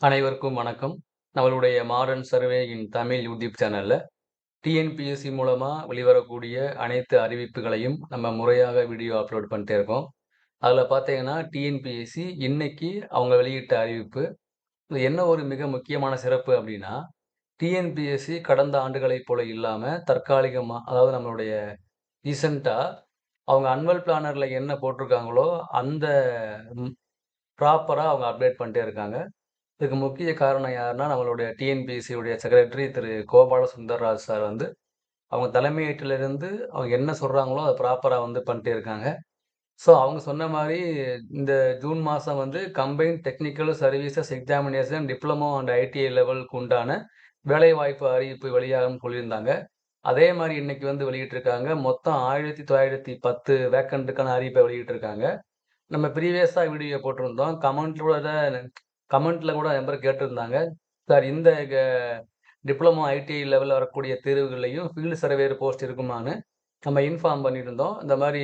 அனைவருக்கும் வணக்கம். நம்மளுடைய modern survey in Tamil YouTube சேனலில் டிஎன்பிஎஸ்சி மூலமாக வெளிவரக்கூடிய அனைத்து அறிவிப்புகளையும் நம்ம முறையாக வீடியோ அப்லோட் பண்ணிட்டே இருக்கோம். அதில் பார்த்தீங்கன்னா, டிஎன்பிஎஸ்சி இன்னைக்கு அவங்க வெளியிட்ட அறிவிப்பு. இது என்ன ஒரு மிக முக்கியமான சிறப்பு அப்படின்னா டிஎன்பிஎஸ்சி கடந்த ஆண்டுகளைப் போல இல்லாமல் தற்காலிகமாக அதாவது நம்மளுடைய ரீசண்டாக அவங்க அன்வல் பிளானரில் என்ன போட்டிருக்காங்களோ, அந்த ப்ராப்பராக அவங்க அப்டேட் பண்ணிட்டே இருக்காங்க. இதுக்கு முக்கிய காரணம் யாருன்னா, நம்மளுடைய டிஎன்பிஎஸ்சியுடைய செக்ரட்டரி திரு கோபால சுந்தர்ராஜ் சார் வந்து, அவங்க தலைமையீட்டிலிருந்து அவங்க என்ன சொல்கிறாங்களோ அதை ப்ராப்பராக வந்து பண்ணிட்டே இருக்காங்க. ஸோ அவங்க சொன்ன மாதிரி இந்த ஜூன் மாதம் வந்து combine technical services examination diploma and ITI லெவலுக்கு உண்டான வேலைவாய்ப்பு அறிவிப்பு வெளியாகும் சொல்லியிருந்தாங்க. அதே மாதிரி இன்னைக்கு வந்து வெளியிட்டிருக்காங்க. மொத்தம் ஆயிரத்தி தொள்ளாயிரத்தி பத்து வேக்கண்ட்டுக்கான அறிவிப்பை வெளியிட்டிருக்காங்க. நம்ம ப்ரீவியஸாக வீடியோ போட்டிருந்தோம். கமெண்ட்டோட கமெண்ட்டில் கமெண்ட்ல கூட நெறைய பேர் கேட்டிருந்தாங்க. சார் இந்த டிப்ளமோ, ஐடிஐ லெவலில் வரக்கூடிய தேர்வுகள்லையும் ஃபீல்டு சர்வேர் போஸ்ட் இருக்குமான்னு நம்ம இன்ஃபார்ம் பண்ணியிருந்தோம். இந்த மாதிரி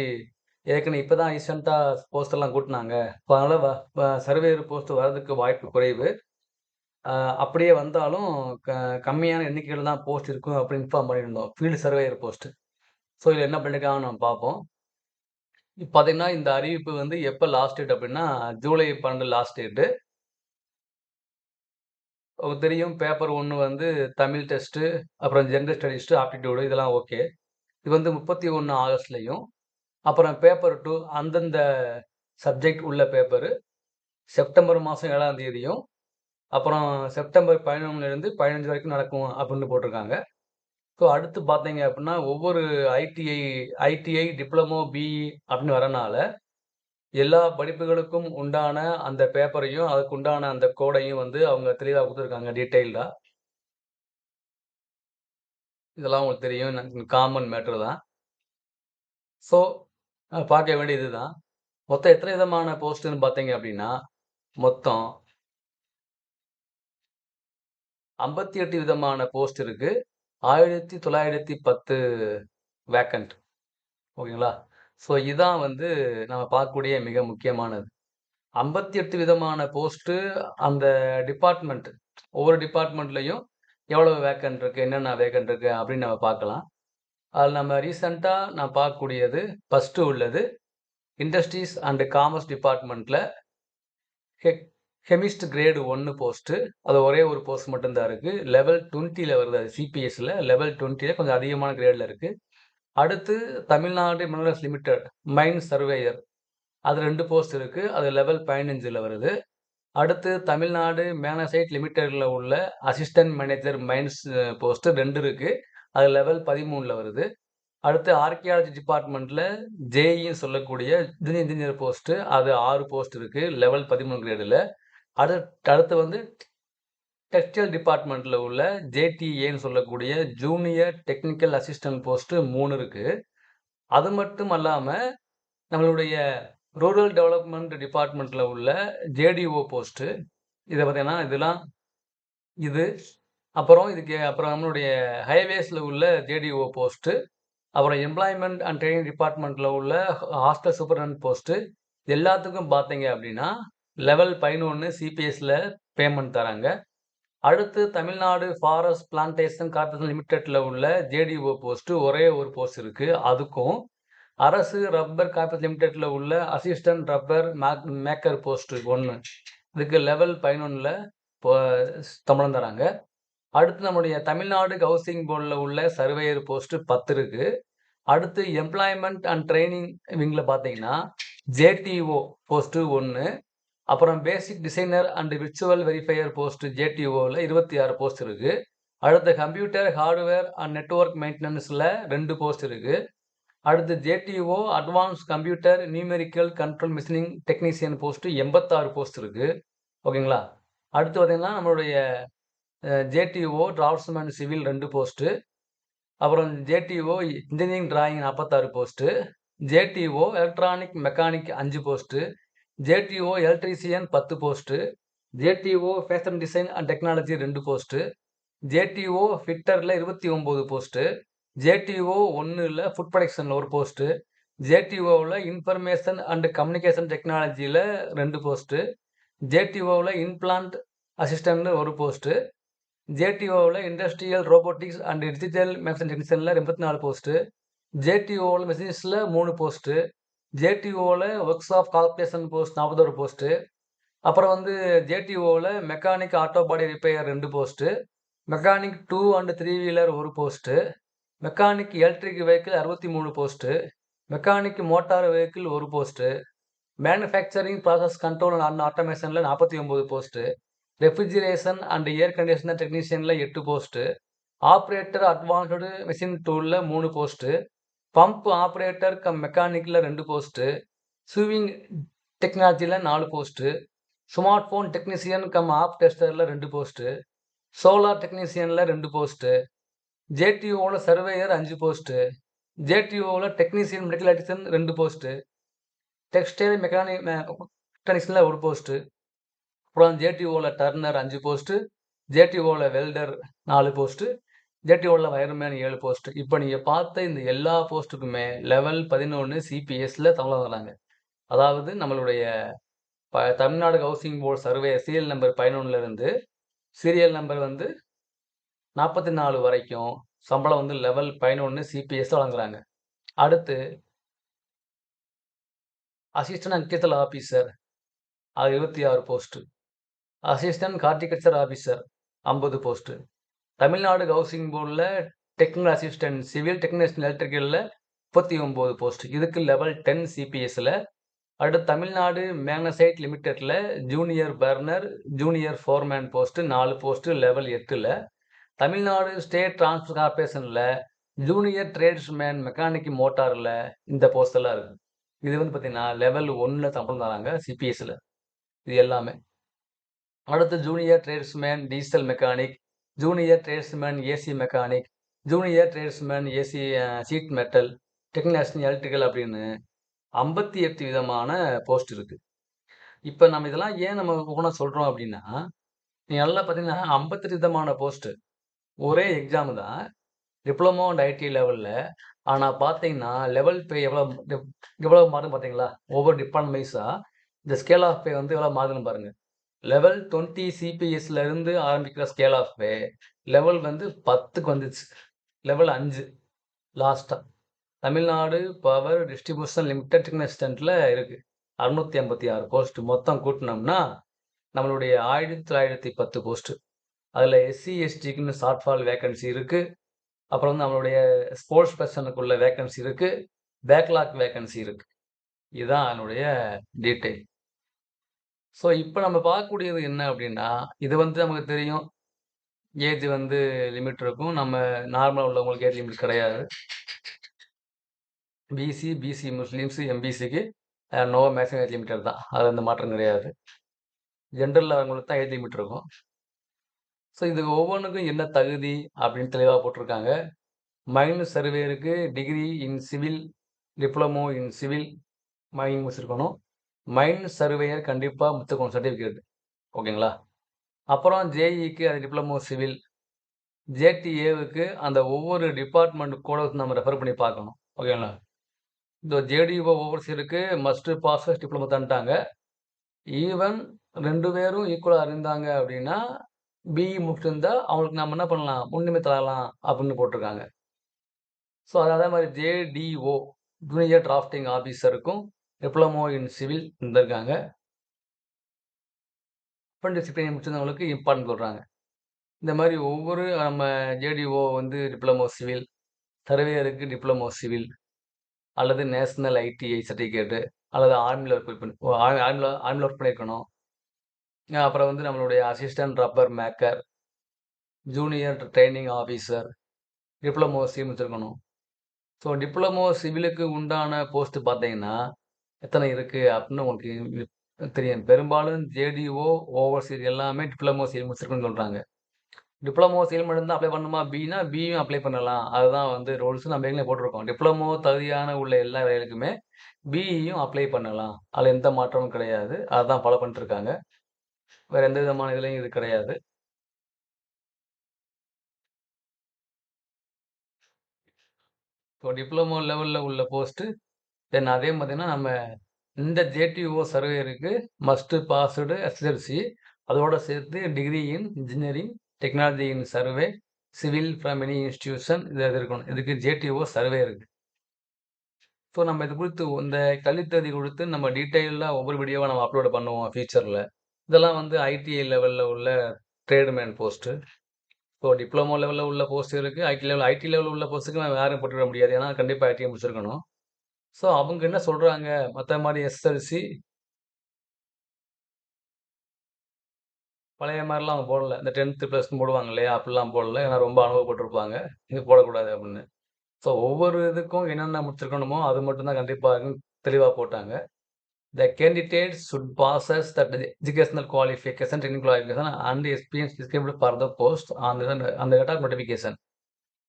ஏற்கனவே இப்போ தான் ரீசெண்டாக போஸ்டெல்லாம் கூட்டினாங்க அதனால் ஸோ வ போஸ்ட் வர்றதுக்கு வாய்ப்பு குறைவு. அப்படியே வந்தாலும் க கம்மியான எண்ணிக்கையில் தான் போஸ்ட் இருக்கும் அப்படின்னு இன்ஃபார்ம் பண்ணியிருந்தோம். Field surveyor post. ஸோ இதில் என்ன பண்ணியிருக்காங்கன்னு நம்ம பார்ப்போம். இப்போ பார்த்தீங்கன்னா, இந்த அறிவிப்பு வந்து எப்போ லாஸ்ட் டேட் அப்படின்னா, ஜூலை 12 லாஸ்ட் டேட்டு. தெரியும் பேப்பர் ஒன்று வந்து தமிழ் டெஸ்ட்டு, அப்புறம் ஜென்ரல் ஸ்டடிஸ்ட்டு ஆப்டிடியூடு இதெல்லாம் ஓகே. இது வந்து முப்பத்தி ஒன்று ஆகஸ்ட்லேயும் அப்புறம் பேப்பர் டூ அந்தந்த சப்ஜெக்ட் உள்ள பேப்பரு செப்டம்பர் மாதம் ஏழாம் தேதியும், அப்புறம் செப்டம்பர் 11லிருந்து 15 வரைக்கும் நடக்கும் அப்படின்னு போட்டிருக்காங்க. ஸோ அடுத்து பார்த்தீங்க அப்படின்னா, ஒவ்வொரு ஐடிஐ ஐடிஐ, டிப்ளமோ, பிஇ அப்படின்னு வரனால, எல்லா படிப்புகளுக்கும் உண்டான அந்த பேப்பரையும், அதுக்கு உண்டான அந்த கோடையும் வந்து அவங்க தெளிவாக கொடுத்துருக்காங்க டீட்டெயில்டாக இதெல்லாம் உங்களுக்கு தெரியும். காமன் மேட்ரு தான். ஸோ பார்க்க வேண்டியது இதுதான். மொத்தம் எத்தனை விதமான போஸ்ட்டுன்னு பார்த்தீங்க அப்படின்னா, மொத்தம் 58 விதமான போஸ்ட் இருக்குது ஆயிரத்தி தொள்ளாயிரத்தி பத்து வேக்கண்ட் ஓகேங்களா? ஸோ இதான் வந்து நம்ம பார்க்கக்கூடிய மிக முக்கியமானது. 58 விதமான போஸ்ட்டு அந்த டிபார்ட்மெண்ட் ஒவ்வொரு டிபார்ட்மெண்ட்லேயும் எவ்வளோ வேக்கன்ட் இருக்குது என்னென்ன வேக்கன்ட் இருக்குது அப்படின்னு நம்ம பார்க்கலாம். அதில் நம்ம ரீசண்டாக நான் பார்க்கக்கூடியது ஃபஸ்ட்டு உள்ளது இண்டஸ்ட்ரீஸ் அண்டு காமர்ஸ் டிபார்ட்மெண்ட்டில் ஹெ கெமிஸ்ட் கிரேடு ஒன்று போஸ்ட்டு. அது ஒரே ஒரு போஸ்ட் மட்டும்தான் இருக்குது லெவல் 20ல வருது அது சிபிஎஸ்சில் லெவல் 20ல கொஞ்சம் அதிகமான கிரேடில் இருக்குது அடுத்து Tamil Nadu minerals limited mine surveyor. அது ரெண்டு போஸ்ட் இருக்குது அது லெவல் 15ல வருது. அடுத்து தமிழ்நாடு மேனசைட் லிமிடெட்ல உள்ள அசிஸ்டன்ட் மேனேஜர் மைன்ஸ் போஸ்ட்டு ரெண்டு இருக்குது அது லெவல் 13ல வருது. அடுத்து ஆர்கியாலஜி டிபார்ட்மெண்ட்டில் ஜேஇன்னு சொல்லக்கூடிய ஜூனியர் இன்ஜினியர் போஸ்ட்டு அது ஆறு போஸ்ட் இருக்குது லெவல் பதிமூணு கிரேடில் அடுத்து அடுத்து வந்து டெக்ஸ்டைல் டிபார்ட்மெண்ட்டில் உள்ள ஜேடிஏன்னு சொல்லக்கூடிய ஜூனியர் டெக்னிக்கல் அசிஸ்டன்ட் போஸ்ட்டு மூணு இருக்குது அது மட்டும் அல்லாமல் நம்மளுடைய ரூரல் டெவலப்மெண்ட் டிபார்ட்மெண்ட்டில் உள்ள ஜேடிஓ போஸ்ட்டு இதை பார்த்தீங்கன்னா, இதெல்லாம் இது. அப்புறம் இதுக்கு அப்புறம் நம்மளுடைய ஹைவேஸில் உள்ள ஜேடிஓ போஸ்ட்டு அப்புறம் எம்ப்ளாய்மெண்ட் அண்ட் ட்ரைனிங் டிபார்ட்மெண்ட்டில் உள்ள ஹாஸ்டல் சூப்பரண்ட் போஸ்ட்டு எல்லாத்துக்கும் பார்த்தீங்க அப்படின்னா, லெவல் பதினொன்று சிபிஎஸ்சில் பேமெண்ட் தராங்க. அடுத்து தமிழ்நாடு ஃபாரஸ்ட் பிளான்டேஷன் கார்ப்பரேஷன் லிமிடெட்ல உள்ள ஜேடிஓ போஸ்ட் ஒரே ஒரு போஸ்ட் இருக்கு. அதுக்கும் அரசு ரப்பர் கார்பரேஷன் லிமிடெட்ல உள்ள assistant rubber make maker post ஒன்று இதுக்கு லெவல் பதினொன்றில் இப்போ சம்பளம் தராங்க. அடுத்து நம்முடைய தமிழ்நாடு ஹவுசிங் போர்டில் உள்ள சர்வேயர் போஸ்ட்டு பத்து இருக்கு. அடுத்து எம்ப்ளாய்மெண்ட் அண்ட் ட்ரைனிங் விங்ல பார்த்தீங்கன்னா, ஜேடிஓ போஸ்ட்டு ஒன்று அப்புறம் basic designer and virtual verifier post ஜேடிஓல 26 post இருக்குது அடுத்து கம்ப்யூட்டர் ஹார்ட்வேர் அண்ட் நெட்வொர்க் மெயின்டெனன்ஸில் ரெண்டு போஸ்ட் இருக்குது அடுத்து JTO advance computer numerical control machining technician post எண்பத்தாறு போஸ்ட் இருக்குது ஓகேங்களா? அடுத்து பார்த்தீங்கன்னா, நம்மளுடைய ஜேடிஓ டிராஃப்ட்ஸ்மேன் சிவில் ரெண்டு போஸ்ட்டு அப்புறம் ஜேடிஓ இன்ஜினியரிங் டிராயிங் நாற்பத்தாறு போஸ்ட்டு ஜேடிஓ எலக்ட்ரானிக் மெக்கானிக் அஞ்சு போஸ்ட்டு ஜேடிஓ எலக்ட்ரீசியன் பத்து post JTO fashion design and technology ரெண்டு போஸ்ட்டு ஜேடிஓ ஃபிட்டரில் இருபத்தி ஒம்பது போஸ்ட்டு ஜேடிஓ ஒன்றில் ஃபுட் ப்ரொடக்ஷனில் ஒரு போஸ்ட்டு ஜேடிஓவில் இன்ஃபர்மேஷன் அண்ட் கம்யூனிகேஷன் டெக்னாலஜியில் ரெண்டு போஸ்ட்டு ஜேடிஓவில் இன்பிளான்ட் அசிஸ்டன்ட்னு ஒரு post ஜேடிஓவில் industrial robotics and digital max and டெக்னீஷியனில் எண்பத்தி நாலு போஸ்ட்டு ஜேடிஓவில் மெஷினிஸில் மூணு போஸ்ட்டு ஜேடிஓவில் ஒர்க்ஸ் ஆஃப் கால்குலேஷன் போஸ்ட் நாற்பத்தோரு போஸ்ட்டு அப்புறம் வந்து ஜேடிஓவில் மெக்கானிக் ஆட்டோ பாடி ரிப்பேர் ரெண்டு post mechanic two and three wheeler ஒரு போஸ்ட்டு மெக்கானிக் எலக்ட்ரிக் வெஹிக்கிள் அறுபத்தி மூணு போஸ்ட்டு மெக்கானிக் மோட்டார் வெஹிக்கிள் ஒரு post manufacturing process control and ஆட்டோமேஷனில் நாற்பத்தி ஒம்பது post refrigeration and air conditioner டெக்னீஷியனில் எட்டு போஸ்ட்டு ஆப்ரேட்டர் அட்வான்ஸ்டு மிஷின் டூலில் மூணு போஸ்ட்டு பம்ப் ஆப்ரேட்டர் கம் மெக்கானிக்கில் ரெண்டு போஸ்ட்டு ஸ்விவிங் டெக்னாலஜியில் நாலு post smart phone technician cum app டெஸ்டரில் ரெண்டு போஸ்ட்டு சோலார் டெக்னீஷியனில் ரெண்டு போஸ்ட்டு ஜேடிஓவில் சர்வேயர் அஞ்சு போஸ்ட்டு ஜேடிஓவில் டெக்னீஷியன் மெடிக்கல் அட்டிசன் ரெண்டு போஸ்ட்டு டெக்ஸ்டைல் மெக்கானிக் மெக்கானிக்ஸில் ஒரு போஸ்ட்டு அப்புறம் ஜேடிஓவில் டர்னர் அஞ்சு போஸ்ட்டு ஜேடிஓவில் வெல்டர் நாலு போஸ்ட்டு ஜெட்டியோட வயர்மேன் ஏழு போஸ்ட் இப்போ நீங்கள் பார்த்த இந்த எல்லா போஸ்ட்டுக்குமே லெவல் பதினொன்று சிபிஎஸ்ல தமிழ் வராங்க அதாவது நம்மளுடைய ப Tamil Nadu housing board survey serial number பதினொன்றுலேருந்து serial number வந்து நாற்பத்தி நாலு வரைக்கும் சம்பளம் வந்து லெவல் பதினொன்று சிபிஎஸ் வழங்குறாங்க. அடுத்து அசிஸ்டன்ட் அங்கேத்தல் ஆஃபீஸர் அது இருபத்தி ஆறு போஸ்ட்டு அசிஸ்டன்ட் ஹார்டிகல்ச்சர் ஆஃபீஸர் ஐம்பது போஸ்ட்டு தமிழ்நாடு ஹவுசிங் போர்டில் டெக்னிக்கல் அசிஸ்டன்ட் சிவில் டெக்னீஷியன் எலக்ட்ரிக்கலில் முப்பத்தி ஒம்பது போஸ்ட் இதுக்கு லெவல் டென் சிபிஎஸ்சில் அடுத்து Tamil Nadu magnesite லிமிட்டெடில் junior burner junior foreman post நாலு போஸ்ட்டு லெவல் எட்டில் தமிழ்நாடு ஸ்டேட் டிரான்ஸ்போர்ட் கார்பரேஷனில் ஜூனியர் ட்ரேட்ஸ்மேன் மெக்கானிக் மோட்டாரில் இந்த போஸ்டெல்லாம் இருக்குது இது வந்து பார்த்திங்கன்னா லெவல் ஒன்றில் சம்பளம் தராங்க சிபிஎஸ்சில் இது எல்லாமே. அடுத்து junior tradesman diesel mechanic junior tradesman AC mechanic junior tradesman AC sheet metal technician electrical அப்படின்னு ஐம்பத்தி எட்டு விதமான போஸ்ட் இருக்குது இப்போ நம்ம இதெல்லாம் ஏன் நம்ம ஒவ்வொன்றா சொல்கிறோம் அப்படின்னா நீங்கள் நல்லா பார்த்தீங்கன்னா ஐம்பத்தெட்டு விதமான போஸ்ட்டு ஒரே எக்ஸாமு தான் டிப்ளமோ அண்ட் ஐடி லெவலில் ஆனால் பார்த்தீங்கன்னா லெவல் பே எவ்வளோ எவ்வளோ மாறும் பார்த்தீங்களா? ஒவ்வொரு டிபார்ட்மெண்ட் வைஸாக இந்த ஸ்கேல் ஆஃப் பே வந்து எவ்வளோ மாறுதுன்னு பாருங்கள் லெவல் டுவெண்ட்டி சிபிஎஸ்ல இருந்து ஆரம்பிக்கிற ஸ்கேல் ஆஃப் பே லெவல் வந்து பத்துக்கு வந்துச்சு. லெவல் அஞ்சு லாஸ்ட்டாக தமிழ்நாடு பவர் டிஸ்ட்ரிபியூஷன் லிமிடெட் டெக்னஸ்டன்ட்டில் இருக்குது அறுநூத்தி ஐம்பத்தி ஆறு போஸ்ட் மொத்தம் கூட்டினோம்னா நம்மளுடைய ஆயிரத்தி தொள்ளாயிரத்தி பத்து போஸ்ட் அதில் எஸ்சி எஸ்டிக்குன்னு ஷார்ட் ஃபால் வேகன்சி இருக்குது அப்புறம் வந்து நம்மளுடைய ஸ்போர்ட்ஸ் பர்சனுக்குள்ள வேக்கன்சி இருக்குது பேக்லாக் வேக்கன்சி இருக்குது இதுதான் அதனுடைய டீட்டெயில் ஸோ இப்போ நம்ம பார்க்கக்கூடியது என்ன அப்படின்னா இது வந்து நமக்கு தெரியும். ஏஜ் வந்து லிமிட் இருக்கும். நம்ம நார்மலாக உள்ளவங்களுக்கு ஏஜ் லிமிட் கிடையாது. பிசி பிசி முஸ்லீம்ஸ் எம்பிசிக்கு நோ மேக்ஸிமம் ஏஜ் லிமிட்டர் தான். அது அந்த மாற்றம் கிடையாது. ஜென்ரலில் அவங்களுக்கு தான் ஏஜ் லிமிட் இருக்கும். ஸோ இதுக்கு ஒவ்வொன்றுக்கும் என்ன தகுதி அப்படின்னு தெளிவாக போட்டிருக்காங்க. Mines சர்வேருக்கு degree in civil diploma in civil mine வச்சுருக்கணும் மைண்ட் சர்வேயர் கண்டிப்பாக முத்துக்கணும் சர்டிஃபிகேட் ஓகேங்களா? அப்புறம் ஜேஇக்கு அது டிப்ளமோ சிவில் ஜேடிஏவுக்கு அந்த ஒவ்வொரு டிபார்ட்மெண்ட் கூட நம்ம ரெஃபர் பண்ணி பார்க்கணும். ஓகேங்களா? இந்த ஜேடிஓ ஓவர்சியருக்கு மஸ்ட்டு பாஸ் டிப்ளமோ தந்துட்டாங்க. ஈவன் ரெண்டு பேரும் ஈக்குவலாக இருந்தாங்க அப்படின்னா பிஇ முடிச்சிருந்தா அவங்களுக்கு நம்ம என்ன பண்ணலாம்? முன்னுரிமை தரலாம் அப்படின்னு போட்டிருக்காங்க. ஸோ அதே மாதிரி ஜேடிஓ ஜூனியர் டிராஃப்டிங் ஆஃபீஸருக்கும் டிப்ளமோ இன் சிவில் இருந்திருக்காங்க. அப்புறம் டிசிப்ளின் முடிச்சிருந்தவங்களுக்கு இம்பார்ட்டன்ட் சொல்கிறாங்க இந்த மாதிரி ஒவ்வொரு நம்ம ஜேடிஓ வந்து டிப்ளமோ சிவில் சர்வேயருக்கு டிப்ளமோ சிவில் அல்லது நேஷ்னல் ஐடிஐ சர்டிஃபிகேட்டு அல்லது ஆர்மியில் ஒர்க் பண்ணி ஆர்மியில் ஆர்மியில் ஒர்க் பண்ணியிருக்கணும் அப்புறம் வந்து நம்மளுடைய assistant rubber maker junior training officer diploma civil வச்சுருக்கணும் ஸோ டிப்ளமோ சிவிலுக்கு உண்டான போஸ்ட்டு பார்த்தீங்கன்னா எத்தனை இருக்குது அப்படின்னு உங்களுக்கு தெரியும். பெரும்பாலும் ஜேடிஓ ஓவர்சீர் எல்லாமே டிப்ளமோ சிவில் முடிச்சிருக்குன்னு சொல்கிறாங்க டிப்ளமோ சிவில் மட்டும்தான் அப்ளை பண்ணுமா பின்னா பியும் அப்ளை பண்ணலாம். அதுதான் வந்து ரூல்ஸ் நம்ம எங்கே போட்டிருக்கோம். டிப்ளமோ தகுதியான உள்ள எல்லா வேலைக்குமே பிஇயும் அப்ளை பண்ணலாம். அதில் எந்த மாற்றமும் கிடையாது. அதுதான் ஃபாலோ பண்ணிட்டுருக்காங்க வேறு எந்த விதமான இதுலையும் இது கிடையாது. ஸோ டிப்ளமோ லெவலில் உள்ள போஸ்ட்டு தென் அதே மாதிரின்னா நம்ம இந்த ஜேடிஓ சர்வேருக்கு மஸ்ட்டு பாஸ்டு எஸ்எஸ்எல்சி அதோடு சேர்த்து degree in engineering, technology in survey, civil from any institution இது இது இருக்கணும். இதுக்கு ஜேடிஓ சர்வே இருக்குது ஸோ நம்ம இது குறித்து இந்த கல்வித்தகுதி கொடுத்து நம்ம டீட்டெயிலாக ஒவ்வொரு வீடியோவா நம்ம அப்லோட் பண்ணுவோம் ஃபியூச்சரில் இதெல்லாம் வந்து ஐடிஐ லெவலில் உள்ள ட்ரேட்மேன் போஸ்ட்டு. ஸோ டிப்ளமோ லெவலில் உள்ள போஸ்ட் இருக்குது ஐடி லெவல் ஐடி லெவலில் உள்ள போஸ்ட்டுக்கு நம்ம யாரும் போட்டுவிட முடியாது. ஏன்னா கண்டிப்பாக ஐடிஐ முடிச்சிருக்கணும். ஸோ அவங்க என்ன சொல்கிறாங்க மற்ற மாதிரி எஸ்எல்சி பழைய மாதிரிலாம் அவங்க போடல. இந்த டென்த்து ப்ளஸ் போடுவாங்க இல்லையா? அப்படிலாம் போடல. ஏன்னா ரொம்ப அனுபவப்பட்டிருப்பாங்க இது போடக்கூடாது அப்படின்னு. ஸோ ஒவ்வொரு இதுக்கும் என்னென்ன முடிச்சிருக்கணுமோ, அது மட்டும்தான் கண்டிப்பாக தெளிவாக போட்டாங்க. The candidate should passes that educational qualification training qualification and experience described for the post அந்த அந்த on the.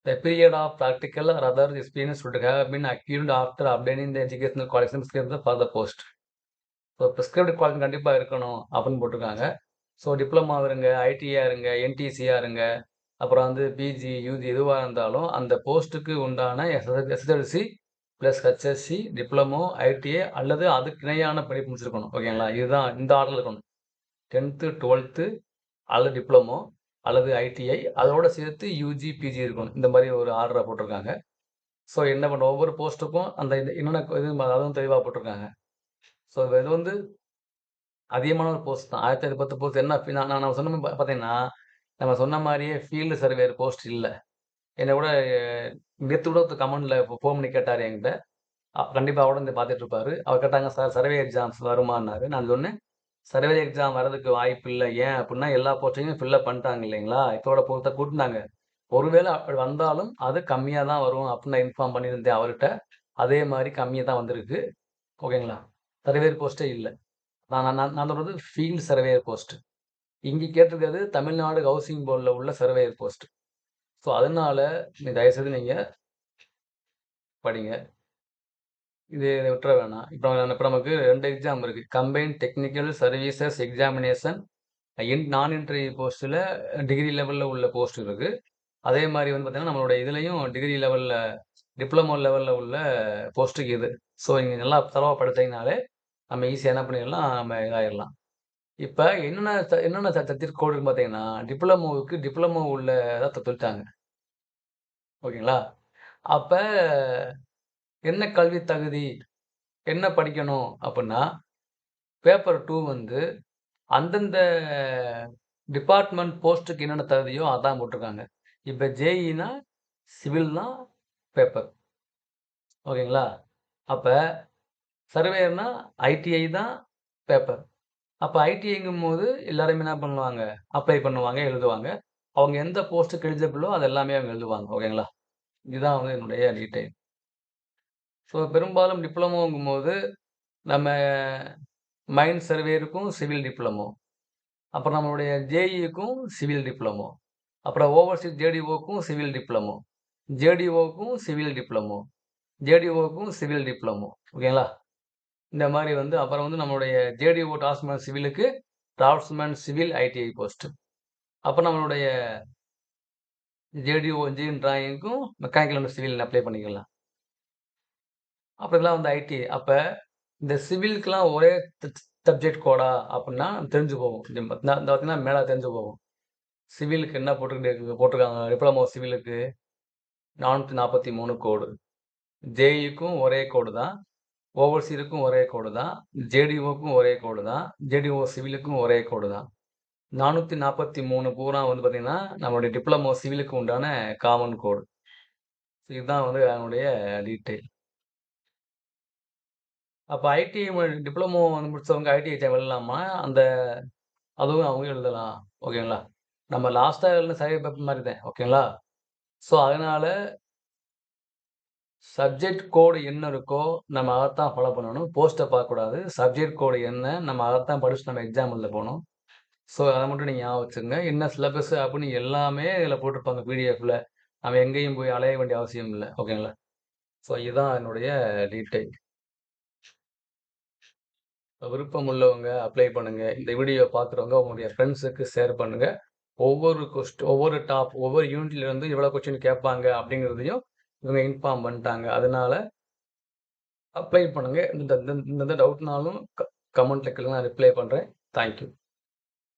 The period of practical or other experience should have been accrued after obtaining the educational qualification prescribed for the post. So prescribed qualification கண்டிப்பாக இருக்கணும் அப்படின்னு போட்டிருக்காங்க. So diploma இருங்க, ஐடிஐயா இருங்க, என்டிசியாக இருங்க, அப்புறம் வந்து பிஜி, யூஜி எதுவாக இருந்தாலும் அந்த போஸ்ட்டுக்கு உண்டான SSLC plus HSC, diploma, ITA அல்லது அதுக்கு இணையான படிப்பு முடிச்சிருக்கணும். ஓகேங்களா? இதுதான் இந்த ஆர்டர்ல இருக்கணும். 10த், 12த் அல்லது டிப்ளமோ அல்லது ஐடிஐ அதோட சேர்த்து யூஜி, பிஜி இருக்கணும். இந்த மாதிரி ஒரு ஆர்டரை போட்டிருக்காங்க. ஸோ என்ன பண்ண ஒவ்வொரு போஸ்ட்டுக்கும் அந்த இது என்னென்ன இது அதுவும் தெளிவாக போட்டிருக்காங்க. ஸோ இது வந்து அதிகமான ஒரு போஸ்ட் தான். 1010 போஸ்ட் என்ன நான் நான் சொன்ன பார்த்தீங்கன்னா, நம்ம சொன்ன மாதிரியே ஃபீல்டு சர்வேயர் போஸ்ட் இல்லை என்னை கூட நேற்று கூட ஒருத்தர் கமெண்டில் ஃபோன் பண்ணி கேட்டார் என்கிட்ட. கண்டிப்பாக அவட அவரும் வந்து பார்த்துட்டு இருப்பாரு. அவர் கேட்டாங்க, "சார் சர்வே எக்ஸாம்ஸ் வருமானாரு நான் சொன்னேன், "சர்வே எக்ஸாம் வர்றதுக்கு வாய்ப்பு இல்லை ஏன் அப்படின்னா எல்லா போஸ்டிங்கும் ஃபில்லப் பண்ணிட்டாங்க இல்லைங்களா? இதோட போஸ்ட்ட கூட்டினாங்க ஒருவேளை அப்படி வந்தாலும் அது கம்மியாக தான் வரும் அப்படின்னு இன்ஃபார்ம் பண்ணியிருந்தேன் அவர்கிட்ட அதே மாதிரி கம்மியாக தான் வந்திருக்கு. ஓகேங்களா? சர்வேயர் போஸ்ட்டே இல்லை நான் நான் நான் சொல்றது ஃபீல்ட் சர்வேயர் போஸ்ட். இங்கே கேட்டிருக்கிறது தமிழ்நாடு ஹவுசிங் போர்டில் உள்ள சர்வேயர் போஸ்ட். ஸோ அதனால நீ தயவுசெய்து நீங்கள் படிங்க. இது விட்டுற வேணாம். இப்போ இப்போ நமக்கு ரெண்டு எக்ஸாம் இருக்குது combine technical services examination in non entry போஸ்ட்டில் டிகிரி லெவலில் உள்ள போஸ்ட் இருக்குது அதே மாதிரி வந்து பார்த்தீங்கன்னா, நம்மளோட இதுலேயும் டிகிரி லெவலில் டிப்ளமோ லெவலில் உள்ள போஸ்ட்டுக்கு இது. ஸோ இங்கே நல்லா தரவாக படிச்சீங்கனாலே, நம்ம ஈஸியாக என்ன பண்ணிடலாம், நம்ம இதாகிடலாம் இப்போ என்னென்ன என்னென்ன சத்திற்கோடுன்னு பார்த்தீங்கன்னா, டிப்ளமோவுக்கு டிப்ளமோ உள்ள தான் சொல்லிட்டாங்க. ஓகேங்களா? அப்போ என்ன கல்வி தகுதி? என்ன படிக்கணும் அப்படின்னா பேப்பர் டூ வந்து அந்தந்த டிபார்ட்மெண்ட் போஸ்ட்டுக்கு என்னென்ன தகுதியோ அதான் போட்டிருக்காங்க. இப்போ ஜேஇனா சிவில் தான் பேப்பர். ஓகேங்களா? அப்போ சர்வேயர்னா ஐடிஐ தான் பேப்பர். அப்போ ஐடிஐங்கும் போது எல்லாருமே என்ன பண்ணுவாங்க, அப்ளை பண்ணுவாங்க, எழுதுவாங்க. அவங்க எந்த போஸ்ட்டுக்கு எலிஜிபிளோ அது எல்லாமே அவங்க எழுதுவாங்க. ஓகேங்களா? இதுதான் வந்து என்னுடைய டீட்டெயில். ஸோ பெரும்பாலும் டிப்ளமோங்கும் போது நம்ம மைன் சர்வேயருக்கும் சிவில் டிப்ளமோ. அப்புறம் நம்மளுடைய ஜேஇக்கும் சிவில் டிப்ளமோ. அப்புறம் ஓவர்சீஸ் ஜேடிஓக்கும் சிவில் டிப்ளமோ. ஜேடிஓக்கும் சிவில் டிப்ளமோ. ஜேடிஓக்கும் சிவில் டிப்ளமோ. ஓகேங்களா? இந்த மாதிரி வந்து அப்புறம் வந்து நம்மளுடைய ஜேடிஓ டிராஃப்ட்ஸ்மேன் சிவிலுக்கு டிராஃப்ட்ஸ்மேன் சிவில் ஐடிஐ போஸ்ட்டு அப்புறம் நம்மளுடைய ஜேடிஓ இன்ஜினியரிங் டிராயிங்க்கும் மெக்கானிக்கல் அண்ட் சிவில் அப்ளை பண்ணிக்கலாம். அப்ப இதெல்லாம் வந்து ஐடி. அப்போ இந்த சிவிலுக்குலாம் ஒரே சப்ஜெக்ட் கோடா அப்படின்னா தெரிஞ்சு போகும். இந்த பார்த்தீங்கன்னா மேலே தெரிஞ்சு போகும். சிவிலுக்கு என்ன போட்டுருக்கு போட்டிருக்காங்க டிப்ளமோ சிவிலுக்கு 443 கோடு. ஜேஇக்கும் ஒரே கோடு தான். ஓவர்சீருக்கும் ஒரே கோடு தான். ஜேடிஓக்கும் ஒரே கோடு தான். ஜேடிஓ சிவிலுக்கும் ஒரே கோடு தான். 443 பூரா வந்து பார்த்தீங்கன்னா, நம்மளுடைய டிப்ளமோ சிவிலுக்கு உண்டான காமன் கோடு. இதுதான் வந்து அதனுடைய டீட்டெயில். அப்ப ஐடிஐ டிப்ளமோ வந்து முடிச்சவங்க ஐடிஐ எக்ஸாம் எழுதலாமா? அந்த அதுவும் அவங்க எழுதலாம். ஓகேங்களா? நம்ம லாஸ்ட்டாக எழுதின சர்வே பேப்பர் மாதிரி தான். ஓகேங்களா? ஸோ அதனால சப்ஜெக்ட் கோடு என்ன இருக்கோ, நம்ம அதைத்தான் ஃபாலோ பண்ணணும். போஸ்ட்டை பார்க்கக்கூடாது. சப்ஜெக்ட் கோடு என்ன, நம்ம அதைத்தான் படிச்சு நம்ம எக்ஸாம் எழுத ஸோ அதை மட்டும் நீங்கள் ஞாபகம் வச்சுருங்க என்ன சிலபஸ் அப்படின்னு எல்லாமே இதில் போட்டிருப்பாங்க பிடிஎஃப்ல. நம்ம எங்கேயும் போய் அலைய வேண்டிய அவசியம் இல்லை ஓகேங்களா? ஸோ இதுதான் என்னுடைய டீட்டெயில். விருப்பம் உள்ளவங்க அப்ளை பண்ணுங்க. இந்த வீடியோ பார்க்குறவங்க உங்களுடைய ஃப்ரெண்ட்ஸுக்கு ஷேர் பண்ணுங்க. ஒவ்வொரு கொஸ்ட் ஒவ்வொரு டாப் ஒவ்வொரு யூனிட்லேருந்து எவ்வளோ இவ்வளோ கொஸ்டின் கேட்பாங்க அப்படிங்கிறதையும் இவங்க இன்ஃபார்ம் பண்ணிட்டாங்க. அதனால அப்ளை பண்ணுங்க. இந்த இந்த டவுட்னாலும் க கமெண்ட்ல கேளுங்க. நான் ரிப்ளை பண்ணுறேன் தேங்க் யூ.